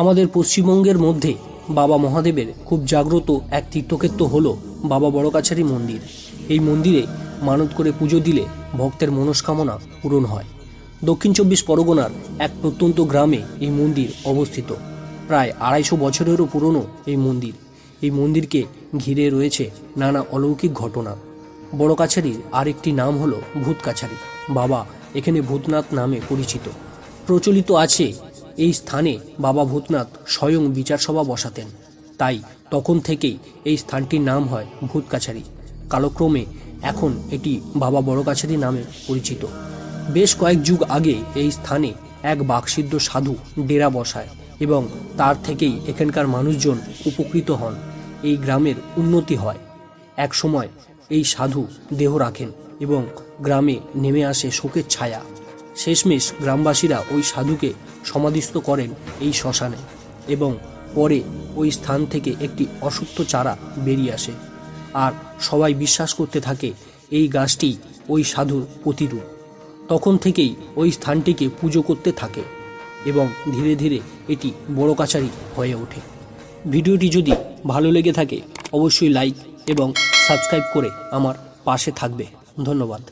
আমাদের পশ্চিমবঙ্গের মধ্যে বাবা মহাদেবের খুব জাগ্রত এক তীর্থক্ষেত্র হল বাবা বড়কাছারি মন্দির। এই মন্দিরে মানত করে পুজো দিলে ভক্তের মনস্কামনা পূরণ হয়। দক্ষিণ চব্বিশ পরগনার এক প্রত্যন্ত গ্রামে এই মন্দির অবস্থিত। প্রায় আড়াইশো বছরেরও পুরনো এই মন্দির। এই মন্দিরকে ঘিরে রয়েছে নানা অলৌকিক ঘটনা। বড় কাছারির আরেকটি নাম হলো ভূত কাছারি বাবা এখানে ভূতনাথ নামে পরিচিত। প্রচলিত আছে এই স্থানে বাবা ভূতনাথ স্বয়ং বিচার সভা বসাতেন। তাই তখন থেকেই এই স্থানটির নাম হয় ভূত কাছারি। কালক্রমে এখন এটি বাবা বড় কাছারি নামে পরিচিত। বেশ কয়েক যুগ আগে এই স্থানে এক বাকসিদ্ধ সাধু ডেরা বসায় এবং তার থেকেই এখানকার মানুষজন উপকৃত হন। এই গ্রামের উন্নতি হয়। এক সময় এই সাধু দেহ রাখেন এবং গ্রামে নেমে আসে শোকের ছায়া। শেষমেশ গ্রামবাসীরা ওই সাধুকে সমাধিস্থ করেন এই শ্মশানে এবং পরে ওই স্থান থেকে একটি অসুস্থ চারা বেরিয়ে আসে। আর সবাই বিশ্বাস করতে থাকে এই গাছটি ওই সাধুর প্রতিরূপ তখন থেকেই ওই স্থানটিকে পুজো করতে থাকে এবং ধীরে ধীরে এটি বড় কাছারি হয়ে ওঠে। ভিডিওটি যদি ভালো লেগে থাকে, অবশ্যই লাইক এবং সাবস্ক্রাইব করে আমার পাশে থাকবে। ধন্যবাদ।